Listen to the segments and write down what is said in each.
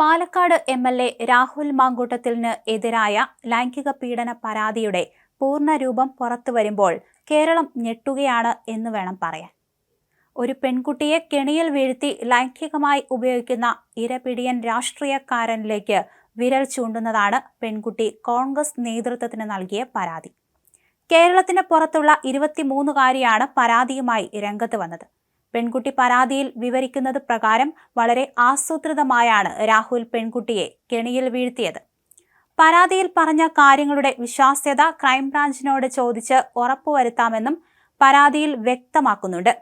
Palakkad M L A Rahul മാങ്കൂട്ടത്തിന് എതിരായ ലൈംഗിക പീഡന പരാതിയുടെ പൂർണരൂപം പുറത്തു വരുമ്പോൾ കേരളം ഞെട്ടുകയാണ് എന്ന് വേണം പറയാൻ. ഒരു പെൺകുട്ടിയെ കെണിയിൽ വീഴ്ത്തി ലൈംഗികമായി ഉപയോഗിക്കുന്ന ഇരപിടിയൻ രാഷ്ട്രീയക്കാരനിലേക്ക് വിരൽ ചൂണ്ടുന്നതാണ് പെൺകുട്ടി കോൺഗ്രസ് നേതൃത്വത്തിന് നൽകിയ പരാതി. കേരളത്തിന് പുറത്തുള്ള ഇരുപത്തിമൂന്നുകാരിയാണ് പരാതിയുമായി രംഗത്ത് വന്നത്. പെൺകുട്ടി പരാതിയിൽ വിവരിക്കുന്നത് പ്രകാരം വളരെ ആസൂത്രിതമായാണ് രാഹുൽ പെൺകുട്ടിയെ കെണിയിൽ വീഴ്ത്തിയത്. പരാതിയിൽ പറഞ്ഞ കാര്യങ്ങളുടെ വിശ്വാസ്യത ക്രൈംബ്രാഞ്ചിനോട് ചോദിച്ച് ഉറപ്പുവരുത്താമെന്നും പരാതിയിൽ വ്യക്തമാക്കുന്നുണ്ട്.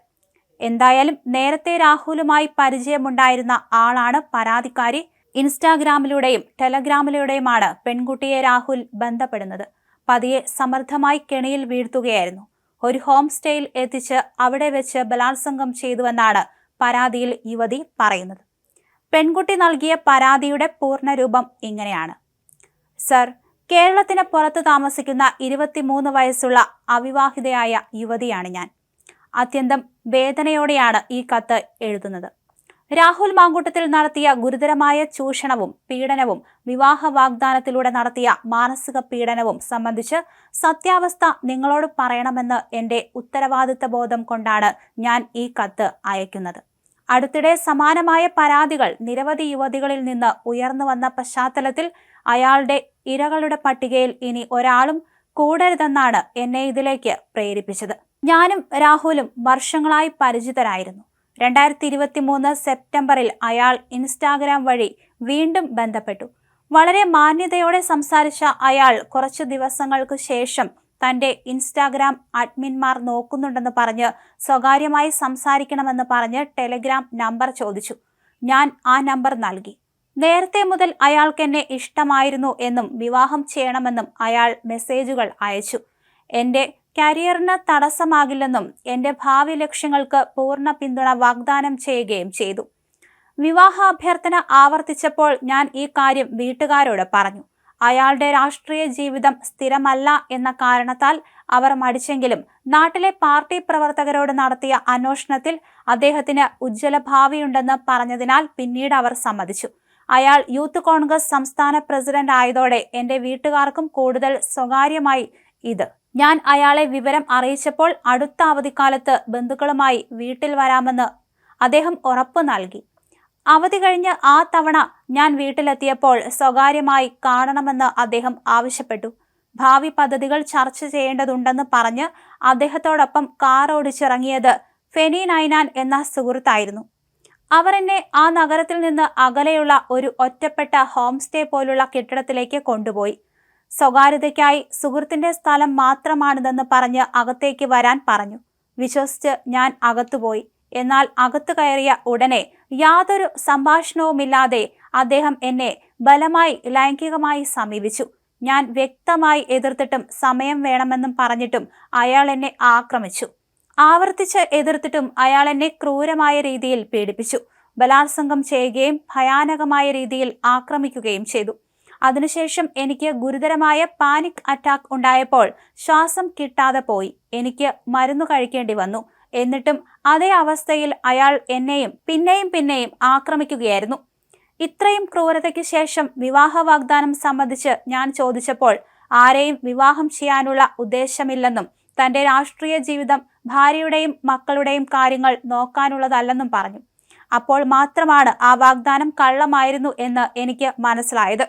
എന്തായാലും നേരത്തെ രാഹുലുമായി പരിചയമുണ്ടായിരുന്ന ആളാണ് പരാതിക്കാരി. ഇൻസ്റ്റാഗ്രാമിലൂടെയും ടെലഗ്രാമിലൂടെയുമാണ് പെൺകുട്ടിയെ രാഹുൽ ബന്ധപ്പെടുന്നത്. പതിയെ സമർത്ഥമായി കെണിയിൽ വീഴ്ത്തുകയായിരുന്നു. ഒരു ഹോം സ്റ്റേയിൽ എത്തിച്ച് അവിടെ വെച്ച് ബലാത്സംഗം ചെയ്തുവെന്നാണ് പരാതിയിൽ യുവതി പറയുന്നത്. പെൺകുട്ടി നൽകിയ പരാതിയുടെ പൂർണരൂപം ഇങ്ങനെയാണ്. സർ കേരളത്തിന് പുറത്ത് താമസിക്കുന്ന ഇരുപത്തിമൂന്ന് വയസ്സുള്ള അവിവാഹിതയായ യുവതിയാണ് ഞാൻ. അത്യന്തം വേദനയോടെയാണ് ഈ കത്ത് എഴുതുന്നത്. രാഹുൽ മാങ്കൂട്ടത്തിൽ നടത്തിയ ഗുരുതരമായ ചൂഷണവും പീഡനവും വിവാഹ വാഗ്ദാനത്തിലൂടെ നടത്തിയ മാനസിക പീഡനവും സംബന്ധിച്ച് സത്യാവസ്ഥ നിങ്ങളോട് പറയണമെന്ന് എന്റെ ഉത്തരവാദിത്ത ബോധം കൊണ്ടാണ് ഞാൻ ഈ കത്ത് അയക്കുന്നത്. അടുത്തിടെ സമാനമായ പരാതികൾ നിരവധി യുവതികളിൽ നിന്ന് ഉയർന്നു വന്ന പശ്ചാത്തലത്തിൽ അയാളുടെ ഇരകളുടെ പട്ടികയിൽ ഇനി ഒരാളും കൂടരുതെന്നാണ് എന്നെ ഇതിലേക്ക് പ്രേരിപ്പിച്ചത്. ഞാനും രാഹുലും വർഷങ്ങളായി പരിചിതരായിരുന്നു. രണ്ടായിരത്തി ഇരുപത്തി മൂന്ന് സെപ്റ്റംബറിൽ അയാൾ ഇൻസ്റ്റാഗ്രാം വഴി വീണ്ടും ബന്ധപ്പെട്ടു. വളരെ മാന്യതയോടെ സംസാരിച്ച അയാൾ കുറച്ച് ദിവസങ്ങൾക്ക് ശേഷം തന്റെ ഇൻസ്റ്റാഗ്രാം അഡ്മിൻമാർ നോക്കുന്നുണ്ടെന്ന് പറഞ്ഞ് സ്വകാര്യമായി സംസാരിക്കണമെന്ന് പറഞ്ഞ് ടെലിഗ്രാം നമ്പർ ചോദിച്ചു. ഞാൻ ആ നമ്പർ നൽകി. നേരത്തെ മുതൽ അയാൾക്ക് എന്നെ ഇഷ്ടമായിരുന്നു എന്നും വിവാഹം ചെയ്യണമെന്നും അയാൾ മെസ്സേജുകൾ അയച്ചു. എന്റെ കരിയറിന് തടസ്സമാകില്ലെന്നും എന്റെ ഭാവി ലക്ഷ്യങ്ങൾക്ക് പൂർണ പിന്തുണ വാഗ്ദാനം ചെയ്യുകയും ചെയ്തു. വിവാഹ അഭ്യർത്ഥന ആവർത്തിച്ചപ്പോൾ ഞാൻ ഈ കാര്യം വീട്ടുകാരോട് പറഞ്ഞു. അയാളുടെ രാഷ്ട്രീയ ജീവിതം സ്ഥിരമല്ല എന്ന കാരണത്താൽ അവർ മടിച്ചെങ്കിലും നാട്ടിലെ പാർട്ടി പ്രവർത്തകരോട് നടത്തിയ അന്വേഷണത്തിൽ അദ്ദേഹത്തിന് ഉജ്ജ്വല ഭാവിയുണ്ടെന്ന് പറഞ്ഞതിനാൽ പിന്നീട് അവർ സമ്മതിച്ചു. അയാൾ യൂത്ത് കോൺഗ്രസ് സംസ്ഥാന പ്രസിഡന്റ് ആയതോടെ എന്റെ വീട്ടുകാർക്കും കൂടുതൽ സ്വകാര്യമായി ഇത് ഞാൻ അയാളെ വിവരം അറിയിച്ചപ്പോൾ അടുത്ത അവധിക്കാലത്ത് ബന്ധുക്കളുമായി വീട്ടിൽ വരാമെന്ന് അദ്ദേഹം ഉറപ്പു നൽകി. അവധി കഴിഞ്ഞ് ആ തവണ ഞാൻ വീട്ടിലെത്തിയപ്പോൾ സ്വകാര്യമായി കാണണമെന്ന് അദ്ദേഹം ആവശ്യപ്പെട്ടു. ഭാവി പദ്ധതികൾ ചർച്ച ചെയ്യേണ്ടതുണ്ടെന്ന് പറഞ്ഞ് അദ്ദേഹത്തോടൊപ്പം കാർ ഓടിച്ചിറങ്ങിയത് ഫെനി നൈനാൻ എന്ന സുഹൃത്തായിരുന്നു. അവർ എന്നെ ആ നഗരത്തിൽ നിന്ന് അകലെയുള്ള ഒരു ഒറ്റപ്പെട്ട ഹോം സ്റ്റേ പോലുള്ള കെട്ടിടത്തിലേക്ക് കൊണ്ടുപോയി. സ്വകാര്യതയ്ക്കായി സുഹൃത്തിന്റെ സ്ഥലം മാത്രമാണിതെന്ന് പറഞ്ഞ് അകത്തേക്ക് വരാൻ പറഞ്ഞു. വിശ്വസിച്ച് ഞാൻ അകത്തുപോയി. എന്നാൽ അകത്തു കയറിയ ഉടനെ യാതൊരു സംഭാഷണവുമില്ലാതെ അദ്ദേഹം എന്നെ ബലമായി ലൈംഗികമായി സമീപിച്ചു. ഞാൻ വ്യക്തമായി എതിർത്തിട്ടും സമയം വേണമെന്നും പറഞ്ഞിട്ടും അയാൾ എന്നെ ആക്രമിച്ചു. ആവർത്തിച്ച് എതിർത്തിട്ടും അയാൾ എന്നെ ക്രൂരമായ രീതിയിൽ പീഡിപ്പിച്ചു. ബലാത്സംഗം ചെയ്യുകയും ഭയാനകമായ രീതിയിൽ ആക്രമിക്കുകയും ചെയ്തു. അതിനുശേഷം എനിക്ക് ഗുരുതരമായ പാനിക് അറ്റാക്ക് ഉണ്ടായപ്പോൾ ശ്വാസം കിട്ടാതെ പോയി. എനിക്ക് മരുന്ന് കഴിക്കേണ്ടി വന്നു. എന്നിട്ടും അതേ അവസ്ഥയിൽ അയാൾ എന്നെയും പിന്നെയും പിന്നെയും ആക്രമിക്കുകയായിരുന്നു. ഇത്രയും ക്രൂരതയ്ക്ക് ശേഷം വിവാഹ വാഗ്ദാനം സംബന്ധിച്ച് ഞാൻ ചോദിച്ചപ്പോൾ ആരെയും വിവാഹം ചെയ്യാനുള്ള ഉദ്ദേശമില്ലെന്നും തന്റെ രാഷ്ട്രീയ ജീവിതം ഭാര്യയുടെയും മക്കളുടെയും കാര്യങ്ങൾ നോക്കാനുള്ളതല്ലെന്നും പറഞ്ഞു. അപ്പോൾ മാത്രമാണ് ആ വാഗ്ദാനം കള്ളമായിരുന്നു എന്ന് എനിക്ക് മനസ്സിലായത്.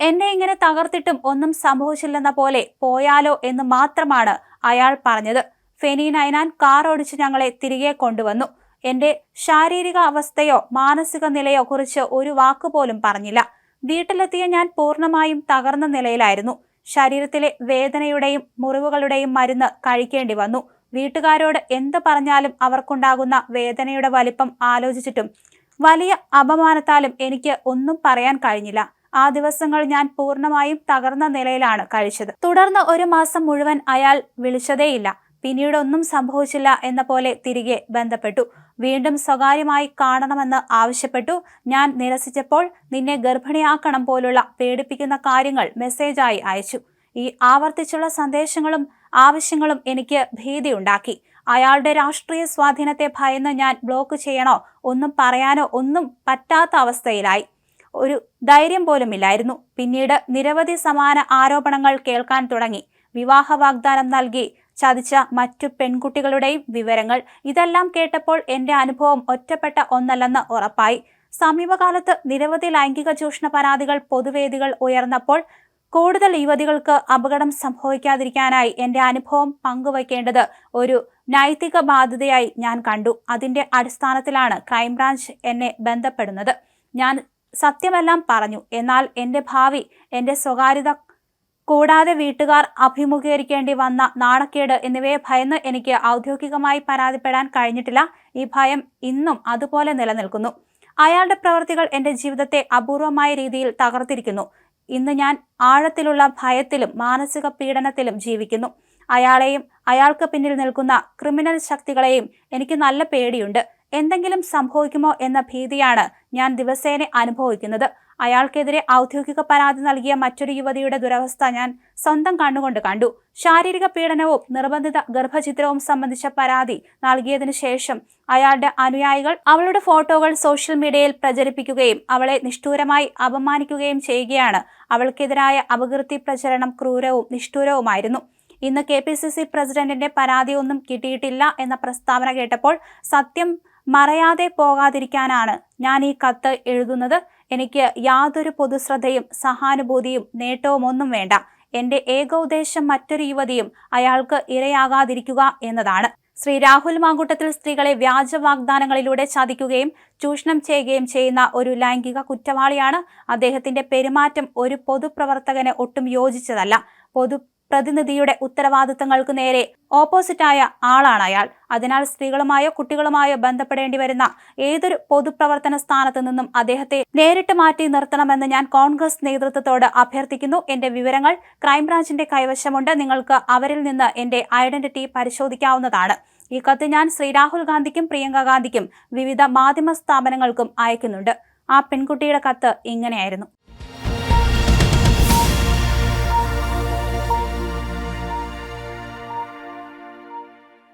എന്നെ ഇങ്ങനെ തകർത്തിട്ടും ഒന്നും സംഭവിച്ചില്ലെന്ന പോലെ പോയാലോ എന്ന് മാത്രമാണ് അയാൾ പറഞ്ഞത്. ഫെനി നൈനാൻ കാർ ഓടിച്ച് ഞങ്ങളെ തിരികെ കൊണ്ടുവന്നു. എന്റെ ശാരീരിക അവസ്ഥയോ മാനസിക നിലയോ കുറിച്ച് ഒരു വാക്ക് പോലും പറഞ്ഞില്ല. വീട്ടിലെത്തിയ ഞാൻ പൂർണമായും തകർന്ന നിലയിലായിരുന്നു. ശരീരത്തിലെ വേദനയുടെയും മുറിവുകളുടെയും മരുന്ന് കഴിക്കേണ്ടി വന്നു. വീട്ടുകാരോട് എന്ത് പറഞ്ഞാലും അവർക്കുണ്ടാകുന്ന വേദനയുടെ വലിപ്പം ആലോചിച്ചിട്ടും വലിയ അപമാനത്താലും എനിക്ക് ഒന്നും പറയാൻ കഴിഞ്ഞില്ല. ആ ദിവസങ്ങൾ ഞാൻ പൂർണമായും തകർന്ന നിലയിലാണ് കഴിച്ചത്. തുടർന്ന് ഒരു മാസം മുഴുവൻ അയാൾ വിളിച്ചതേയില്ല. പിന്നീട് ഒന്നും സംഭവിച്ചില്ല എന്ന പോലെ തിരികെ ബന്ധപ്പെട്ടു. വീണ്ടും സ്വകാര്യമായി കാണണമെന്ന് ആവശ്യപ്പെട്ടു. ഞാൻ നിരസിച്ചപ്പോൾ നിന്നെ ഗർഭിണിയാക്കണം പോലുള്ള പേടിപ്പിക്കുന്ന കാര്യങ്ങൾ മെസ്സേജായി അയച്ചു. ഈ ആവർത്തിച്ചുള്ള സന്ദേശങ്ങളും ആവശ്യങ്ങളും എനിക്ക് ഭീതിയുണ്ടാക്കി. അയാളുടെ രാഷ്ട്രീയ സ്വാധീനത്തെ ഭയന്ന് ഞാൻ ബ്ലോക്ക് ചെയ്യണോ ഒന്നും പറയാനോ ഒന്നും പറ്റാത്ത അവസ്ഥയിലായി. ഒരു ധൈര്യം പോലുമില്ലായിരുന്നു പിന്നീട് നിരവധി സമാന ആരോപണങ്ങൾ കേൾക്കാൻ തുടങ്ങി. വിവാഹ വാഗ്ദാനം നൽകി ചതിച്ച മറ്റു പെൺകുട്ടികളുടെയും വിവരങ്ങൾ ഇതെല്ലാം കേട്ടപ്പോൾ എന്റെ അനുഭവം ഒറ്റപ്പെട്ട ഒന്നല്ലെന്ന് ഉറപ്പായി. സമീപകാലത്ത് നിരവധി ലൈംഗിക ചൂഷണ പരാതികൾ പൊതുവേദികൾ ഉയർന്നപ്പോൾ കൂടുതൽ യുവതികൾക്ക് അപകടം സംഭവിക്കാതിരിക്കാനായി എന്റെ അനുഭവം പങ്കുവയ്ക്കേണ്ടത് ഒരു നൈതിക ബാധ്യതയായി ഞാൻ കണ്ടു. അതിന്റെ അടിസ്ഥാനത്തിലാണ് ക്രൈംബ്രാഞ്ച് എന്നെ ബന്ധപ്പെടുന്നത്. ഞാൻ സത്യമെല്ലാം പറഞ്ഞു. എന്നാൽ എന്റെ ഭാവി എന്റെ സ്വകാര്യത കൂടാതെ വീട്ടുകാർ അഭിമുഖീകരിക്കേണ്ടി വന്ന നാണക്കേട് എന്നിവയെ ഭയന്ന് എനിക്ക് ഔദ്യോഗികമായി പരാതിപ്പെടാൻ കഴിഞ്ഞിട്ടില്ല. ഈ ഭയം ഇന്നും അതുപോലെ നിലനിൽക്കുന്നു. അയാളുടെ പ്രവൃത്തികൾ എന്റെ ജീവിതത്തെ അപൂർവമായ രീതിയിൽ തകർത്തിരിക്കുന്നു. ഇന്ന് ഞാൻ ആഴത്തിലുള്ള ഭയത്തിലും മാനസിക പീഡനത്തിലും ജീവിക്കുന്നു. അയാളെയും അയാൾക്ക് പിന്നിൽ നിൽക്കുന്ന ക്രിമിനൽ ശക്തികളെയും എനിക്ക് നല്ല പേടിയുണ്ട്. എന്തെങ്കിലും സംഭവിക്കുമോ എന്ന ഭീതിയാണ് ഞാൻ ദിവസേന അനുഭവിക്കുന്നത്. അയാൾക്കെതിരെ ഔദ്യോഗിക പരാതി നൽകിയ മറ്റൊരു യുവതിയുടെ ദുരവസ്ഥ ഞാൻ സ്വന്തം കണ്ണുകൊണ്ട് കണ്ടു. ശാരീരിക പീഡനവും നിർബന്ധിത ഗർഭചിത്രവും സംബന്ധിച്ച പരാതി നൽകിയതിനു ശേഷം അയാളുടെ അനുയായികൾ അവളുടെ ഫോട്ടോകൾ സോഷ്യൽ മീഡിയയിൽ പ്രചരിപ്പിക്കുകയും അവളെ നിഷ്ഠൂരമായി അപമാനിക്കുകയും ചെയ്യുകയാണ്. അവൾക്കെതിരായ അപകീർത്തി പ്രചരണം ക്രൂരവും നിഷ്ഠൂരവുമായിരുന്നു. ഇന്ന് കെ പി സി സി പ്രസിഡന്റിന്റെ പരാതിയൊന്നും കിട്ടിയിട്ടില്ല എന്ന പ്രസ്താവന കേട്ടപ്പോൾ സത്യം മറയാതെ പോകാതിരിക്കാനാണ് ഞാൻ ഈ കത്ത് എഴുതുന്നത്. എനിക്ക് യാതൊരു പൊതുശ്രദ്ധയും സഹാനുഭൂതിയും നേട്ടവും ഒന്നും വേണ്ട. എന്റെ ഏക ഉദ്ദേശം മറ്റൊരു യുവതിയും അയാൾക്ക് ഇരയാകാതിരിക്കുക എന്നതാണ്. ശ്രീ രാഹുൽ മാങ്കൂട്ടത്തിൽ സ്ത്രീകളെ വ്യാജ വാഗ്ദാനങ്ങളിലൂടെ ചതിക്കുകയും ചൂഷണം ചെയ്യുകയും ചെയ്യുന്ന ഒരു ലൈംഗിക കുറ്റവാളിയാണ്. അദ്ദേഹത്തിന്റെ പെരുമാറ്റം ഒരു പൊതുപ്രവർത്തകന് ഒട്ടും യോജിച്ചതല്ല. പൊതു പ്രതിനിധിയുടെ ഉത്തരവാദിത്തങ്ങൾക്ക് നേരെ ഓപ്പോസിറ്റായ ആളാണ് അയാൾ. അതിനാൽ സ്ത്രീകളുമായോ കുട്ടികളുമായോ ബന്ധപ്പെടേണ്ടി വരുന്ന ഏതൊരു പൊതുപ്രവർത്തന സ്ഥാനത്ത് നിന്നും അദ്ദേഹത്തെ നേരിട്ട് മാറ്റി നിർത്തണമെന്ന് ഞാൻ കോൺഗ്രസ് നേതൃത്വത്തോട് അഭ്യർത്ഥിക്കുന്നു. എന്റെ വിവരങ്ങൾ ക്രൈംബ്രാഞ്ചിന്റെ കൈവശമുണ്ട്. നിങ്ങൾക്ക് അവരിൽ നിന്ന് എന്റെ ഐഡന്റിറ്റി പരിശോധിക്കാവുന്നതാണ്. ഈ കത്ത് ഞാൻ ശ്രീ രാഹുൽ ഗാന്ധിക്കും പ്രിയങ്ക ഗാന്ധിക്കും വിവിധ മാധ്യമ സ്ഥാപനങ്ങൾക്കും അയക്കുന്നുണ്ട്. ആ പെൺകുട്ടിയുടെ കത്ത് ഇങ്ങനെയായിരുന്നു.